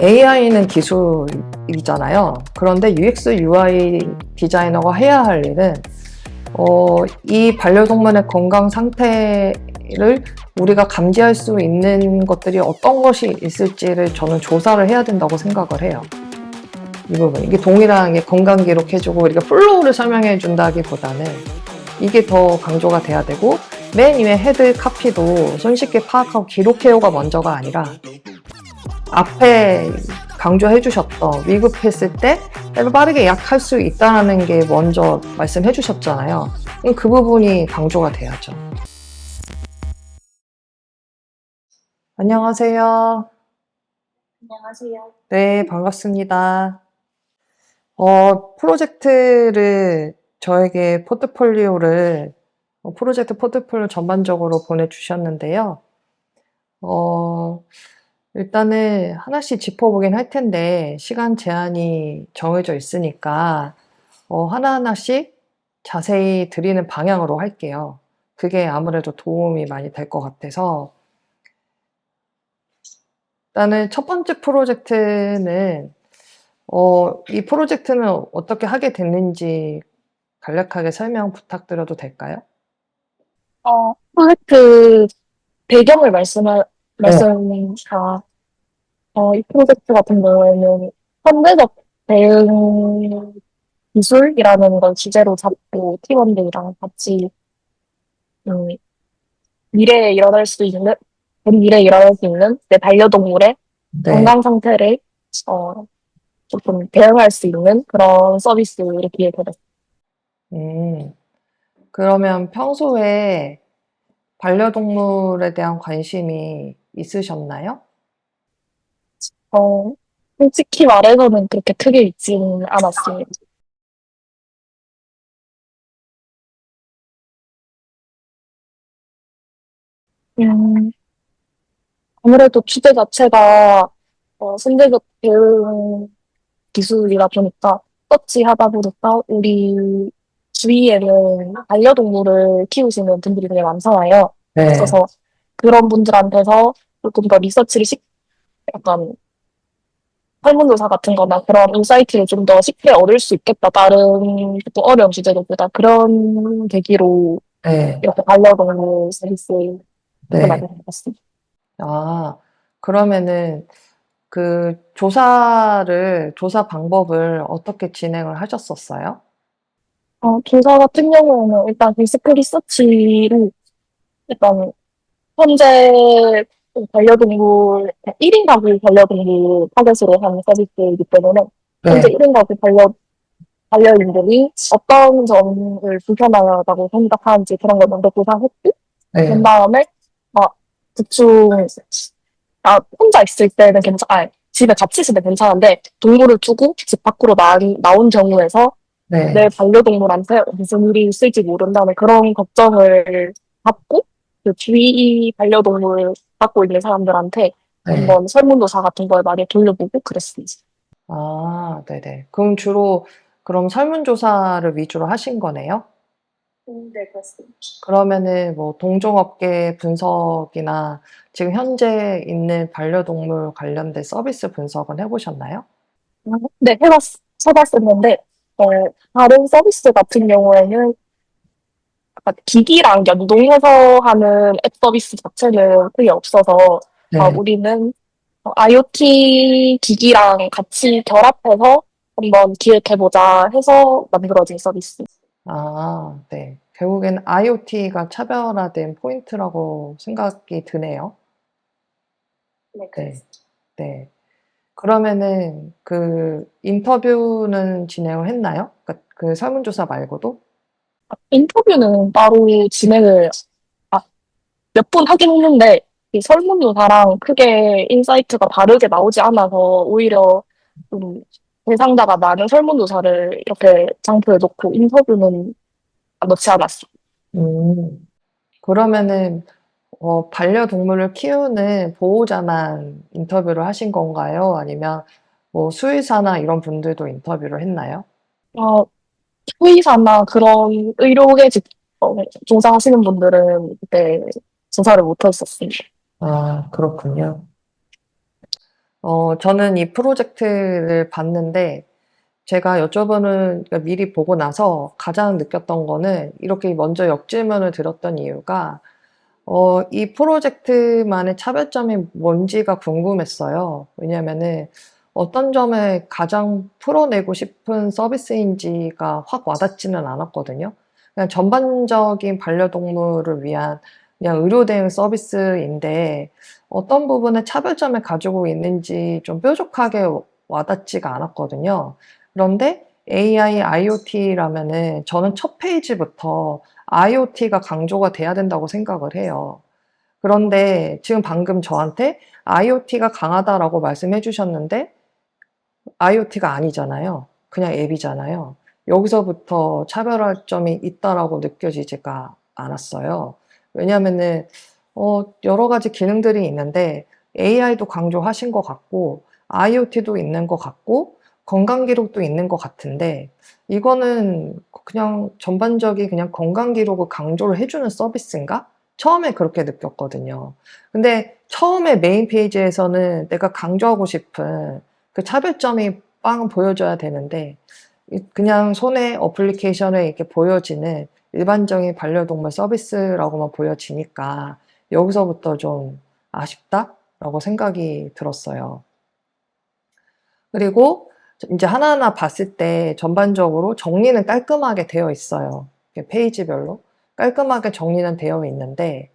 AI는 기술이잖아요. 그런데 UX, UI 디자이너가 해야 할 일은 어, 이 반려동물의 건강 상태를 우리가 감지할 수 있는 것들이 어떤 것이 있을지를 저는 조사를 해야 된다고 생각을 해요. 이 부분. 이게 동일하게 건강 기록해주고 우리가 플로우를 설명해 준다기보다는 이게 더 강조가 돼야 되고 맨 위에 헤드 카피도 손쉽게 파악하고 기록해요가 먼저가 아니라 앞에 강조해 주셨던 위급했을 때 빠르게 약할 수 있다는 게 먼저 말씀해 주셨잖아요. 그럼 그 부분이 강조가 돼야죠. 안녕하세요. 안녕하세요. 네, 반갑습니다. 어, 프로젝트를 저에게 포트폴리오를 어, 프로젝트 포트폴리오 전반적으로 보내주셨는데요. 어, 일단은 하나씩 짚어보긴 할 텐데 시간 제한이 정해져 있으니까 어, 하나하나씩 자세히 드리는 방향으로 할게요. 그게 아무래도 도움이 많이 될 것 같아서 일단은 첫 번째 프로젝트는 어, 이 프로젝트는 어떻게 하게 됐는지 간략하게 설명 부탁드려도 될까요? 어, 프로젝트 배경을 말씀하, 말씀하, 어, 이 프로젝트 같은 경우에는 현대적 대응 기술이라는 걸 주제로 잡고 팀원들이랑 같이, 음, 미래에 일어날 수 있는, 미래에 일어날 수 있는 내 반려동물의 네. 건강 상태를, 어, 조금 대응할 수 있는 그런 서비스를 기획해봤습니다. 음, 그러면 평소에 반려동물에 대한 관심이 있으셨나요? 어, 솔직히 말해서는 그렇게 크게 있지는 않았어요. 음, 아무래도 주제 자체가 어, 선제적 대응 기술이다 보니까 서치하다 보니까 우리 주위에는 반려동물을 키우시는 분들이 되게 많잖아요. 네. 그래서 그런 분들한테서 조금 더 리서치를 시, 약간 설문조사 같은 거나 그런 인사이트를 좀 더 쉽게 얻을 수 있겠다. 다른 또 어려운 주제들보다 그런 계기로 네. 이렇게 반려동물 서비스를 네. 많이 해봤습니다. 아, 그러면은 그 조사를, 조사 방법을 어떻게 진행을 하셨었어요? 어, 조사 같은 경우에는 일단 리스크 리서치를 일단 현재 반려동물 1인 가구 반려동물 타겟으로 하는 서비스이기 때문에 현재 1인 가구 반려 반려인들이 어떤 점을 불편하다고 생각하는지 그런 걸 먼저 조사했고 네. 그 다음에 아 대충 아 혼자 있을 때는 괜찮 아 집에 같이 있을 때 괜찮은데 동물을 두고 집 밖으로 나, 나온 경우에서 네. 내 반려동물한테 무슨 일이 있을지 모른다는 그런 걱정을 갖고 그 주위 반려동물 갖고 있는 사람들한테 네. 한번 설문조사 같은 걸 많이 돌려보고 그랬습니다. 아, 네네. 그럼 주로 그럼 설문조사를 위주로 하신 거네요? 네, 그렇습니다. 그러면은 뭐 동종업계 분석이나 지금 현재 있는 반려동물 관련된 서비스 분석은 해보셨나요? 네, 해봤, 해봤었는데, 어, 다른 서비스 같은 경우에는 약간 기기랑 연동해서 하는 앱 서비스 자체는 크게 없어서, 네. 아, 우리는 어, IoT 기기랑 같이 결합해서 한번 기획해보자 해서 만들어진 서비스. 아, 네. 결국엔 IoT가 차별화된 포인트라고 생각이 드네요. 네, 네. 네. 그러면은 그 인터뷰는 진행을 했나요? 그러니까 그 설문조사 말고도? 인터뷰는 따로 진행을 아, 몇번 하긴 했는데 이 설문조사랑 크게 인사이트가 다르게 나오지 않아서 오히려 좀 대상자가 많은 설문조사를 이렇게 장표에 놓고 인터뷰는 넣지 않았어. 음. 그러면은 어, 반려동물을 키우는 보호자만 인터뷰를 하신 건가요? 아니면 뭐 수의사나 이런 분들도 인터뷰를 했나요? 어, 수의사나 그런 의료계 직, 어, 종사하시는 분들은 그때 조사를 못했었습니다. 아, 그렇군요. 어, 저는 이 프로젝트를 봤는데 제가 여쭤보는 그러니까 미리 보고 나서 가장 느꼈던 거는 이렇게 먼저 역질문을 드렸던 이유가 어, 이 프로젝트만의 차별점이 뭔지가 궁금했어요. 왜냐면은 어떤 점을 가장 풀어내고 싶은 서비스인지가 확 와닿지는 않았거든요. 그냥 전반적인 반려동물을 위한 그냥 의료 대응 서비스인데 어떤 부분에 차별점을 가지고 있는지 좀 뾰족하게 와닿지가 않았거든요. 그런데 AI, IoT라면은 저는 첫 페이지부터 IoT가 강조가 돼야 된다고 생각을 해요. 그런데 지금 방금 저한테 IoT가 강하다라고 말씀해 주셨는데 IoT가 아니잖아요. 그냥 앱이잖아요. 여기서부터 차별할 점이 있다라고 느껴지지가 않았어요. 왜냐면은 어, 여러 가지 기능들이 있는데 AI도 강조하신 것 같고 IoT도 있는 것 같고 건강 기록도 있는 것 같은데 이거는 그냥 전반적인 그냥 건강 기록을 강조를 해주는 서비스인가? 처음에 그렇게 느꼈거든요. 근데 처음에 메인 페이지에서는 내가 강조하고 싶은 그 차별점이 빵 보여줘야 되는데 이- 그냥 손에 어플리케이션에 이렇게 보여지는 일반적인 반려동물 서비스라고만 보여지니까 여기서부터 좀 아쉽다라고 생각이 들었어요. 그리고 이제 하나하나 봤을 때 전반적으로 정리는 깔끔하게 되어 있어요. 페이지별로 깔끔하게 정리는 되어 있는데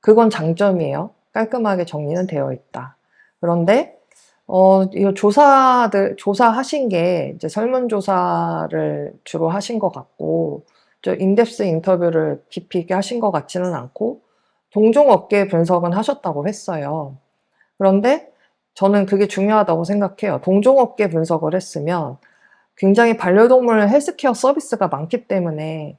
그건 장점이에요. 깔끔하게 정리는 되어 있다. 그런데 어, 이 조사들 조사하신 게 이제 설문조사를 주로 하신 것 같고 저 인덱스 인터뷰를 깊이 있게 하신 것 같지는 않고 동종업계 분석은 하셨다고 했어요. 그런데 저는 그게 중요하다고 생각해요. 동종업계 분석을 했으면 굉장히 반려동물 헬스케어 서비스가 많기 때문에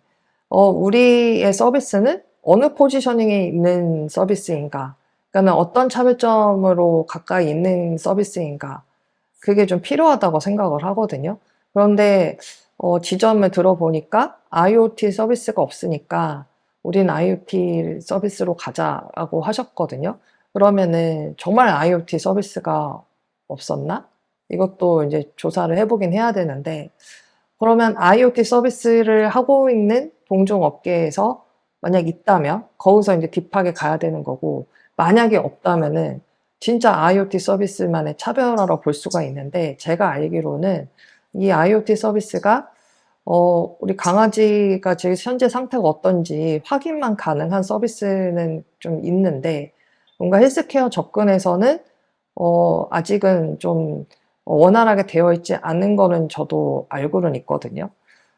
어, 우리의 서비스는 어느 포지셔닝에 있는 서비스인가? 그러니까 어떤 차별점으로 가까이 있는 서비스인가? 그게 좀 필요하다고 생각을 하거든요. 그런데 어, 지점을 들어보니까 IoT 서비스가 없으니까 우린 IoT 서비스로 가자라고 하셨거든요. 그러면은 정말 IoT 서비스가 없었나? 이것도 이제 조사를 해보긴 해야 되는데, 그러면 IoT 서비스를 하고 있는 동종 업계에서 만약 있다면, 거기서 이제 딥하게 가야 되는 거고, 만약에 없다면은 진짜 IoT 서비스만의 차별화로 볼 수가 있는데, 제가 알기로는 이 IoT 서비스가 어, 우리 강아지가 지금 현재 상태가 어떤지 확인만 가능한 서비스는 좀 있는데, 뭔가 헬스케어 접근에서는 어, 아직은 좀 원활하게 되어 있지 않은 거는 저도 알고는 있거든요.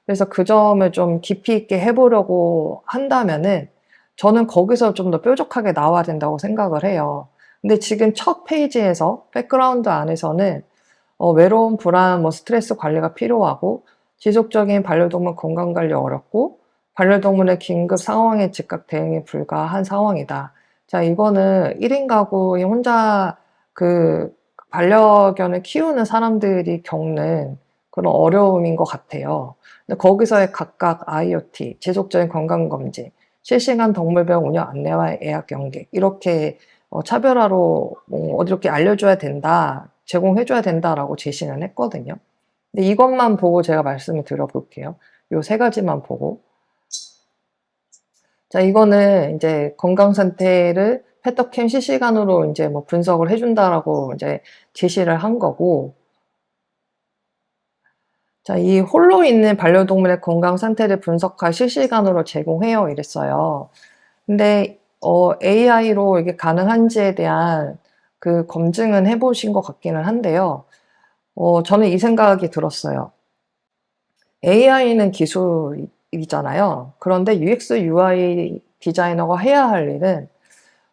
그래서 그 점을 좀 깊이 있게 해보려고 한다면은 저는 거기서 좀 더 뾰족하게 나와야 된다고 생각을 해요. 근데 지금 첫 페이지에서 백그라운드 안에서는 어, 외로움, 불안, 뭐 스트레스 관리가 필요하고 지속적인 반려동물 건강 관리 어렵고 반려동물의 긴급 상황에 즉각 대응이 불가한 상황이다. 자, 이거는 1인 가구에 혼자 그 반려견을 키우는 사람들이 겪는 그런 어려움인 것 같아요. 근데 거기서의 각각 IoT, 지속적인 건강검진, 실시간 동물병 운영 안내와 예약 연계, 이렇게 어, 차별화로 뭐 어디 이렇게 알려줘야 된다, 제공해줘야 된다라고 제시는 했거든요. 근데 이것만 보고 제가 말씀을 드려볼게요. 요 세 가지만 보고. 자, 이거는 이제 건강 상태를 페터캠 실시간으로 이제 뭐 분석을 해준다라고 이제 제시를 한 거고. 자, 이 홀로 있는 반려동물의 건강 상태를 분석할 실시간으로 제공해요. 이랬어요. 근데, 어, AI로 이게 가능한지에 대한 그 검증은 해보신 것 같기는 한데요. 어, 저는 이 생각이 들었어요. AI는 기술이잖아요. 그런데 UX, UI 디자이너가 해야 할 일은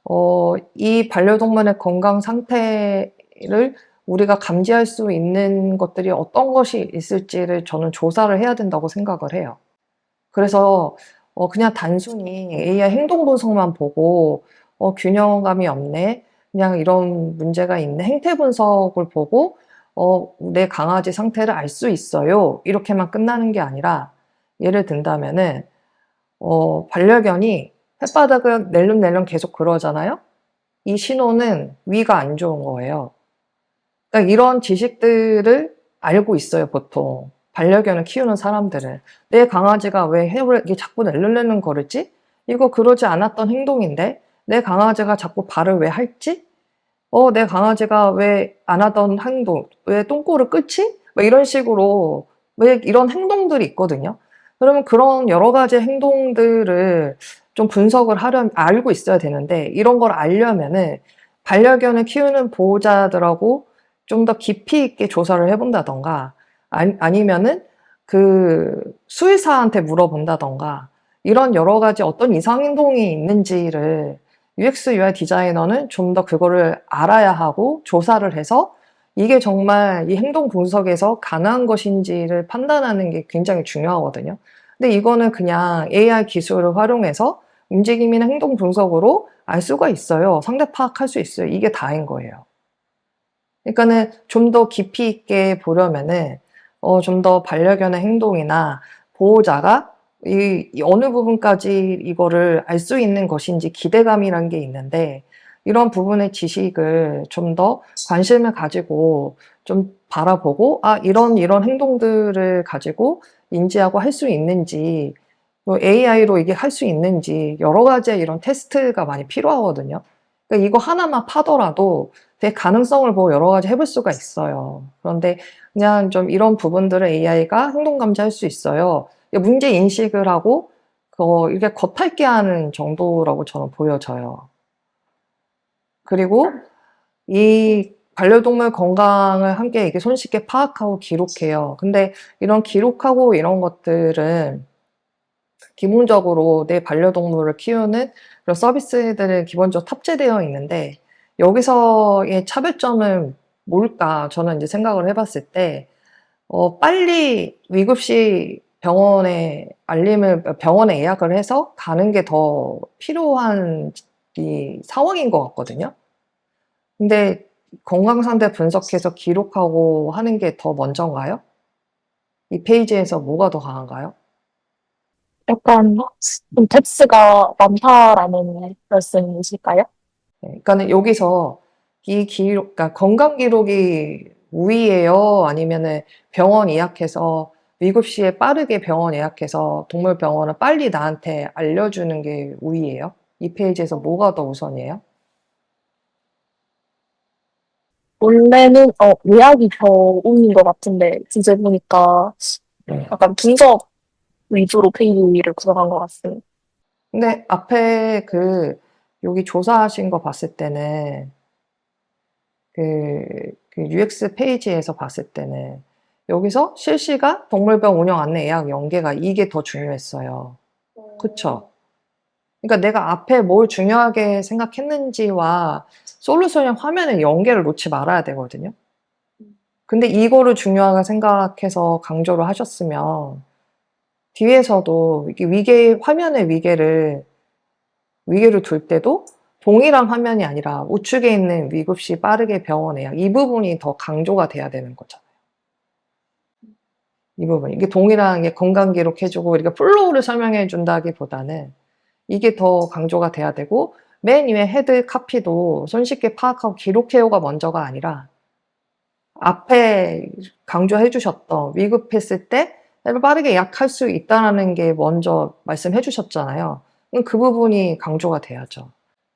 어, 이 반려동물의 건강 상태를 우리가 감지할 수 있는 것들이 어떤 것이 있을지를 저는 조사를 해야 된다고 생각을 해요. 그래서 어, 그냥 단순히 AI 행동 분석만 보고 어, 균형감이 없네. 그냥 이런 문제가 있네. 행태 분석을 보고 어, 내 강아지 상태를 알 수 있어요. 이렇게만 끝나는 게 아니라 예를 든다면은 어, 반려견이 혓바닥을 낼름낼름 계속 그러잖아요. 이 신호는 위가 안 좋은 거예요. 그러니까 이런 지식들을 알고 있어요, 보통. 반려견을 키우는 사람들은. 내 강아지가 왜 해를 자꾸 낼르르는 거리지? 이거 그러지 않았던 행동인데? 내 강아지가 자꾸 발을 왜 할지? 어, 내 강아지가 왜 안 하던 행동, 왜 똥꼬를 끌지? 뭐 이런 식으로, 왜 이런 행동들이 있거든요. 그러면 그런 여러 가지 행동들을 좀 분석을 하려, 알고 있어야 되는데, 이런 걸 알려면은 반려견을 키우는 보호자들하고 좀 더 깊이 있게 조사를 해본다던가, 아니, 아니 면은 그 수의사한테 물어본다던가, 이런 여러 가지 어떤 이상 행동이 있는지를 UX, UI 디자이너는 좀 더 그거를 알아야 하고 조사를 해서 이게 정말 이 행동 분석에서 가능한 것인지를 판단하는 게 굉장히 중요하거든요. 근데 이거는 그냥 AI 기술을 활용해서 움직임이나 행동 분석으로 알 수가 있어요. 상대 파악할 수 있어요. 이게 다인 거예요. 그러니까는 좀 더 깊이 있게 보려면은 어, 좀 더 반려견의 행동이나 보호자가 이, 이 어느 부분까지 이거를 알 수 있는 것인지 기대감이란 게 있는데 이런 부분의 지식을 좀 더 관심을 가지고 좀 바라보고 아 이런 이런 행동들을 가지고 인지하고 할 수 있는지 뭐 AI로 이게 할 수 있는지 여러 가지의 이런 테스트가 많이 필요하거든요. 그러니까 이거 하나만 파더라도 되게 가능성을 보고 여러 가지 해볼 수가 있어요. 그런데 그냥 좀 이런 부분들을 AI가 행동 감지할 수 있어요. 문제 인식을 하고 그 이렇게 겉핥게 하는 정도라고 저는 보여져요. 그리고 이 반려동물 건강을 함께 이게 손쉽게 파악하고 기록해요. 근데 이런 기록하고 이런 것들은 기본적으로 내 반려동물을 키우는 그런 서비스들은 기본적으로 탑재되어 있는데 여기서의 차별점은 뭘까? 저는 이제 생각을 해봤을 때 어, 빨리 위급시 병원에 알림을 병원에 예약을 해서 가는 게 더 필요한 이 상황인 것 같거든요. 근데 건강 상태 분석해서 기록하고 하는 게 더 먼저인가요? 이 페이지에서 뭐가 더 강한가요? 약간 좀 뎁스가 많다라는 말씀이실까요? 네, 그러니까는 여기서 이 기록, 그러니까 건강 기록이 우위예요? 아니면은 병원 예약해서 위급 시에 빠르게 병원 예약해서 동물 병원을 빨리 나한테 알려주는 게 우위예요? 이 페이지에서 뭐가 더 우선이에요? 원래는 어, 예약이 더 우위인 것 같은데 이제 보니까 네. 약간 분석 위주로 페이지를 구성한 것 같습니다. 근데 앞에 그 여기 조사하신 거 봤을 때는 그, 그 UX 페이지에서 봤을 때는 여기서 실시간 동물병 운영 안내 예약 연계가 이게 더 중요했어요. 그쵸? 그러니까 내가 앞에 뭘 중요하게 생각했는지와 솔루션의 화면의 연계를 놓지 말아야 되거든요. 근데 이거를 중요하게 생각해서 강조를 하셨으면 뒤에서도 위계, 화면의 위계를, 위계를 둘 때도 동일한 화면이 아니라 우측에 있는 위급시 빠르게 병원 예약 이 부분이 더 강조가 돼야 되는 거잖아요. 이 부분. 이게 동일한 게 건강 기록해주고 우리가 플로우를 설명해 준다기보다는 이게 더 강조가 돼야 되고 맨 위에 헤드 카피도 손쉽게 파악하고 기록해요가 먼저가 아니라 앞에 강조해 주셨던 위급했을 때 빠르게 약할 수 있다는 게 먼저 말씀해 주셨잖아요. 그 부분이 강조가 돼야죠.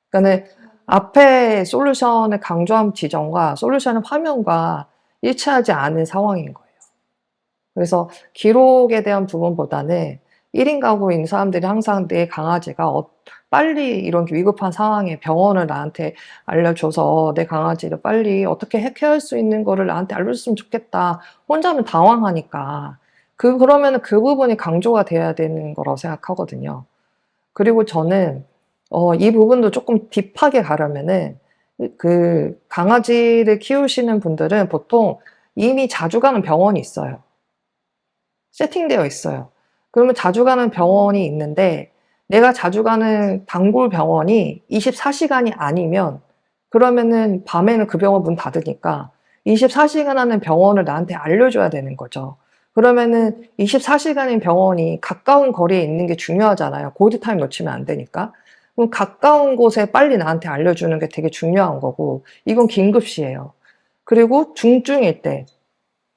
그러니까 앞에 솔루션을 강조한 지점과 솔루션의 화면과 일치하지 않은 상황인 거예요. 그래서 기록에 대한 부분보다는 1인 가구인 사람들이 항상 내 강아지가 어- 빨리 이런 위급한 상황에 병원을 나한테 알려줘서 내 강아지를 빨리 어떻게 해결할 수 있는 거를 나한테 알려줬으면 좋겠다. 혼자면 당황하니까. 그, 그러면 그 부분이 강조가 돼야 되는 거라고 생각하거든요. 그리고 저는, 어, 이 부분도 조금 딥하게 가려면은, 그, 강아지를 키우시는 분들은 보통 이미 자주 가는 병원이 있어요. 세팅되어 있어요. 그러면 자주 가는 병원이 있는데 내가 자주 가는 단골 병원이 24시간이 아니면 그러면은 밤에는 그 병원 문 닫으니까 24시간 하는 병원을 나한테 알려줘야 되는 거죠. 그러면은 24시간인 병원이 가까운 거리에 있는 게 중요하잖아요. 고드타임 놓치면 안 되니까. 그럼 가까운 곳에 빨리 나한테 알려주는 게 되게 중요한 거고, 이건 긴급시예요. 그리고 중증일 때.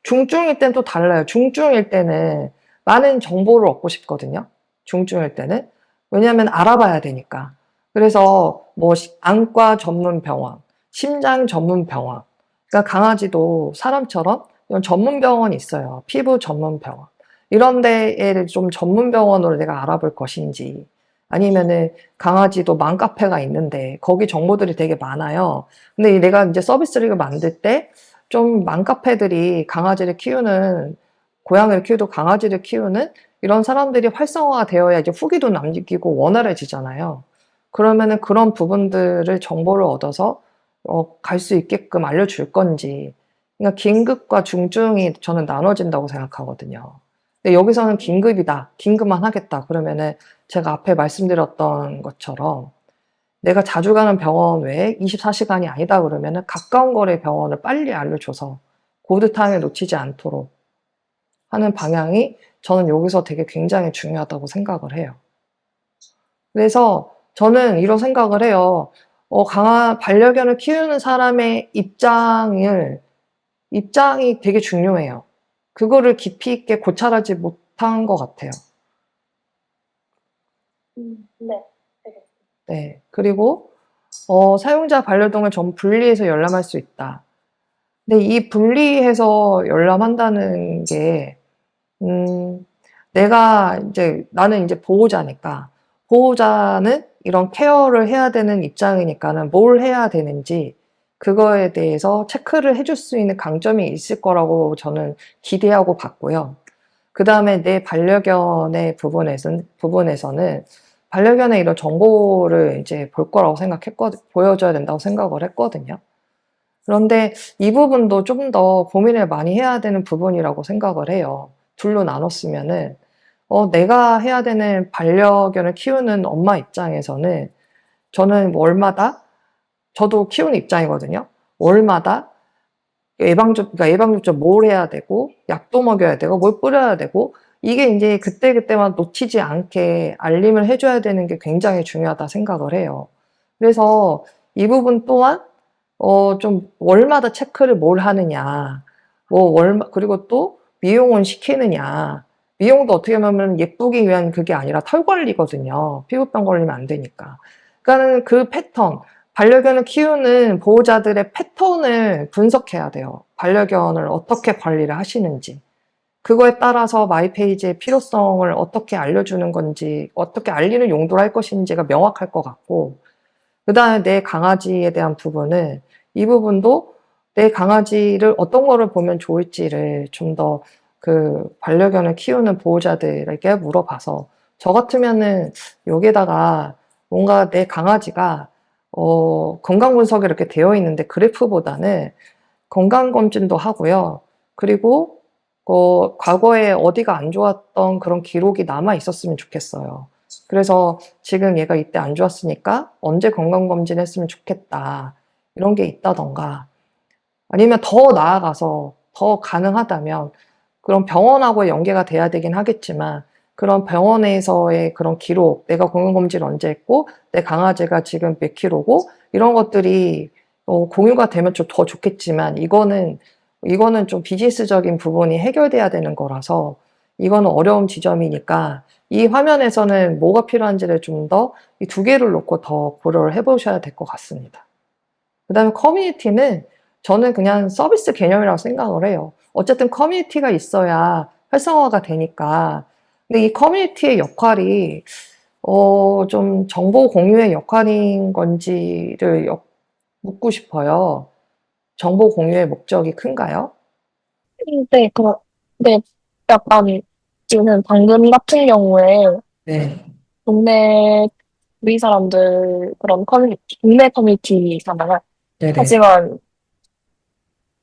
중증일 때는 또 달라요. 중증일 때는 많은 정보를 얻고 싶거든요. 중증일 때는. 왜냐하면 알아봐야 되니까. 그래서 뭐 시- 안과 전문 병원, 심장 전문 병원. 그러니까 강아지도 사람처럼 이런 전문 병원이 있어요. 피부 전문 병원. 이런 데에 좀 전문 병원으로 내가 알아볼 것인지 아니면은 강아지도 맘카페가 있는데 거기 정보들이 되게 많아요. 근데 이 내가 이제 서비스를 만들 때 좀 맘카페들이 강아지를 키우는 고양이를 키우도 강아지를 키우는 이런 사람들이 활성화가 되어야 이제 후기도 남기고 원활해지잖아요. 그러면은 그런 부분들을 정보를 얻어서 어, 갈 수 있게끔 알려줄 건지. 그러니까 긴급과 중증이 저는 나눠진다고 생각하거든요. 근데 여기서는 긴급이다. 긴급만 하겠다. 그러면은 제가 앞에 말씀드렸던 것처럼 내가 자주 가는 병원 외에 24시간이 아니다 그러면은 가까운 거리 병원을 빨리 알려줘서 고드타임에 놓치지 않도록 하는 방향이 저는 여기서 되게 굉장히 중요하다고 생각을 해요. 그래서 저는 이런 생각을 해요. 어, 강한 반려견을 키우는 사람의 입장을, 입장이 되게 중요해요. 그거를 깊이 있게 고찰하지 못한 것 같아요. 네. 네. 그리고, 어, 사용자 반려동을 전 분리해서 열람할 수 있다. 근데 이 분리해서 열람한다는 게, 음, 내가 이제, 나는 이제 보호자니까, 보호자는 이런 케어를 해야 되는 입장이니까는 뭘 해야 되는지, 그거에 대해서 체크를 해줄 수 있는 강점이 있을 거라고 저는 기대하고 봤고요. 그 다음에 내 반려견의 부분에서는, 부분에서는 반려견의 이런 정보를 이제 볼 거라고 생각했거든, 보여줘야 된다고 생각을 했거든요. 그런데 이 부분도 좀 더 고민을 많이 해야 되는 부분이라고 생각을 해요. 둘로 나눴으면은, 어, 내가 해야 되는 반려견을 키우는 엄마 입장에서는 저는 월마다, 저도 키우는 입장이거든요. 월마다 예방접, 그러니까 예방접종 뭘 해야 되고, 약도 먹여야 되고, 뭘 뿌려야 되고, 이게 이제 그때그때만 놓치지 않게 알림을 해줘야 되는 게 굉장히 중요하다 생각을 해요. 그래서 이 부분 또한, 어, 좀 월마다 체크를 뭘 하느냐, 뭐 월마, 그리고 또 미용은 시키느냐, 미용도 어떻게 보면 예쁘기 위한 그게 아니라 털 관리거든요. 피부병 걸리면 안 되니까. 그러니까는 그 패턴, 반려견을 키우는 보호자들의 패턴을 분석해야 돼요. 반려견을 어떻게 관리를 하시는지. 그거에 따라서 마이페이지의 필요성을 어떻게 알려주는 건지, 어떻게 알리는 용도로 할 것인지가 명확할 것 같고, 그 다음에 내 강아지에 대한 부분은 이 부분도 내 강아지를 어떤 거를 보면 좋을지를 좀 더 그 반려견을 키우는 보호자들에게 물어봐서 저 같으면은 여기에다가 뭔가 내 강아지가 어, 건강 분석이 이렇게 되어 있는데 그래프보다는 건강 검진도 하고요. 그리고 어, 과거에 어디가 안 좋았던 그런 기록이 남아 있었으면 좋겠어요. 그래서 지금 얘가 이때 안 좋았으니까 언제 건강 검진했으면 좋겠다. 이런 게 있다던가 아니면 더 나아가서 더 가능하다면 그런 병원하고 연계가 돼야 되긴 하겠지만 그런 병원에서의 그런 기록, 내가 건강검진 언제 했고, 내 강아지가 지금 몇 킬로고, 이런 것들이 어, 공유가 되면 좀 더 좋겠지만, 이거는, 이거는 좀 비즈니스적인 부분이 해결돼야 되는 거라서, 이거는 어려운 지점이니까, 이 화면에서는 뭐가 필요한지를 좀 더, 이 두 개를 놓고 더 고려를 해보셔야 될 것 같습니다. 그 다음에 커뮤니티는 저는 그냥 서비스 개념이라고 생각을 해요. 어쨌든 커뮤니티가 있어야 활성화가 되니까, 근데 이 커뮤니티의 역할이 어, 좀 정보 공유의 역할인 건지를 여- 묻고 싶어요. 정보 공유의 목적이 큰가요? 네, 그, 네, 약간, 지금 방금 같은 경우에, 네. 동네, 우리 사람들, 그런 커뮤니티, 동네 커뮤니티잖아요. 네네. 하지만,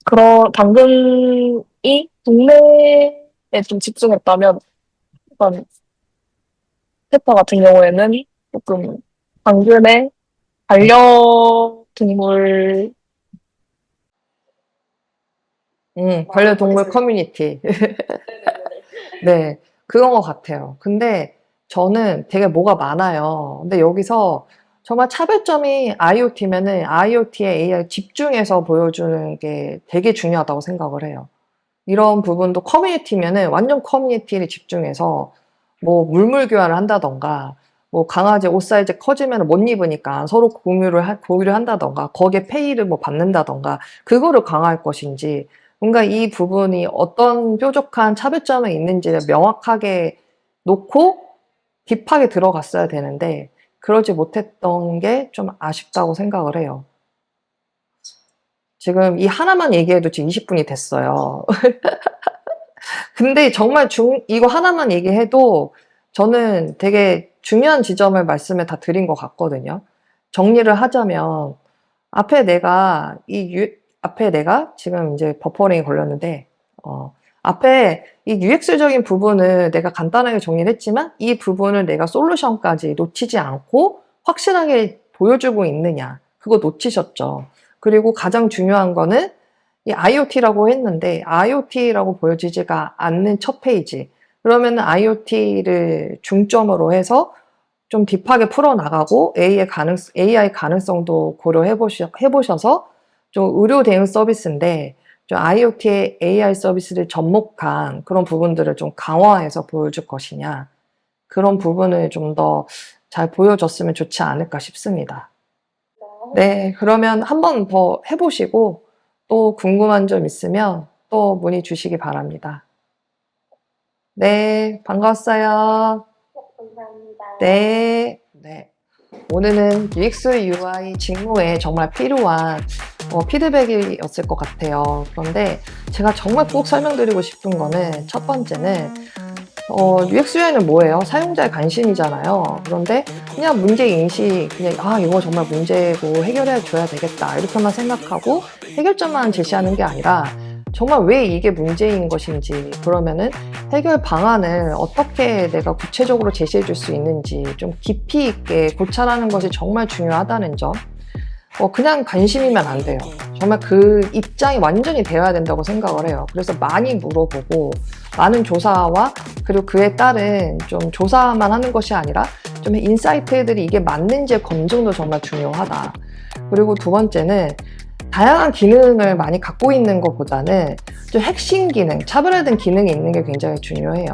그런, 방금이 동네에 좀 집중했다면, 약간, 페퍼 같은 경우에는 조금, 방금의 반려동물, 음, 반려동물 커뮤니티. 네, 그런 것 같아요. 근데 저는 되게 뭐가 많아요. 근데 여기서 정말 차별점이 IoT면은 IoT에 AI 집중해서 보여주는 게 되게 중요하다고 생각을 해요. 이런 부분도 커뮤니티면은 완전 커뮤니티에 집중해서 뭐 물물 교환을 한다던가 뭐 강아지 옷 사이즈 커지면 못 입으니까 서로 공유를 하, 공유를 한다던가 거기에 페이를 뭐 받는다던가 그거를 강화할 것인지 뭔가 이 부분이 어떤 뾰족한 차별점이 있는지를 명확하게 놓고 딥하게 들어갔어야 되는데 그러지 못했던 게 좀 아쉽다고 생각을 해요. 지금 이 하나만 얘기해도 지금 20분이 됐어요. 근데 정말 중, 이거 하나만 얘기해도 저는 되게 중요한 지점을 말씀을 다 드린 것 같거든요. 정리를 하자면, 앞에 내가, 이 유, 앞에 내가 지금 이제 버퍼링이 걸렸는데, 어, 앞에 이 UX적인 부분을 내가 간단하게 정리를 했지만, 이 부분을 내가 솔루션까지 놓치지 않고 확실하게 보여주고 있느냐. 그거 놓치셨죠. 그리고 가장 중요한 거는 이 IoT라고 했는데 IoT라고 보여지지가 않는 첫 페이지. 그러면 IoT를 중점으로 해서 좀 딥하게 풀어나가고 AI, 가능, AI 가능성도 고려해 보셔, 해보셔서 좀 의료 대응 서비스인데 좀 IoT의 AI 서비스를 접목한 그런 부분들을 좀 강화해서 보여줄 것이냐. 그런 부분을 좀 더 잘 보여줬으면 좋지 않을까 싶습니다. 네, 그러면 한 번 더 해보시고 또 궁금한 점 있으면 또 문의 주시기 바랍니다. 네, 반가웠어요. 감사합니다. 네, 네. 오늘은 UX UI 직무에 정말 필요한 어, 피드백이었을 것 같아요. 그런데 제가 정말 꼭 설명드리고 싶은 거는 첫 번째는 어, UX UI는 뭐예요? 사용자의 관심이잖아요. 그런데 그냥 문제 인식, 그냥 아 이거 정말 문제고 해결해 줘야 되겠다 이렇게만 생각하고 해결점만 제시하는 게 아니라 정말 왜 이게 문제인 것인지 그러면은 해결 방안을 어떻게 내가 구체적으로 제시해 줄 수 있는지 좀 깊이 있게 고찰하는 것이 정말 중요하다는 점. 어, 그냥 관심이면 안 돼요. 정말 그 입장이 완전히 되어야 된다고 생각을 해요. 그래서 많이 물어보고, 많은 조사와 그리고 그에 따른 좀 조사만 하는 것이 아니라 좀 인사이트들이 이게 맞는지의 검증도 정말 중요하다. 그리고 두 번째는 다양한 기능을 많이 갖고 있는 것보다는 좀 핵심 기능, 차별화된 기능이 있는 게 굉장히 중요해요.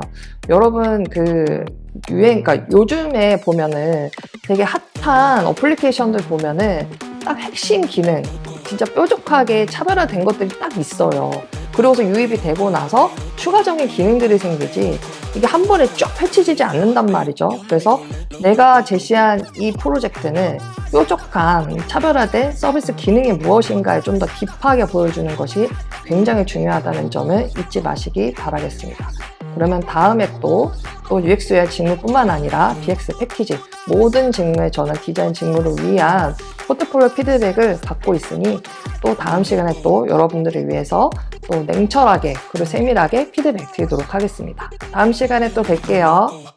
여러분 그 유행, 그러니까 요즘에 보면은 되게 핫한 어플리케이션들 보면은 딱 핵심 기능, 진짜 뾰족하게 차별화된 것들이 딱 있어요. 그러고서 유입이 되고 나서 추가적인 기능들이 생기지 이게 한 번에 쫙 펼쳐지지 않는단 말이죠. 그래서 내가 제시한 이 프로젝트는 뾰족한 차별화된 서비스 기능이 무엇인가에 좀 더 딥하게 보여주는 것이 굉장히 중요하다는 점을 잊지 마시기 바라겠습니다. 그러면 다음에 또, 또 UX의 직무뿐만 아니라 BX 패키지 모든 직무에 저는 디자인 직무를 위한 포트폴리오 피드백을 받고 있으니 또 다음 시간에 또 여러분들을 위해서 또 냉철하게 그리고 세밀하게 피드백 드리도록 하겠습니다. 다음 시간에 또 뵐게요.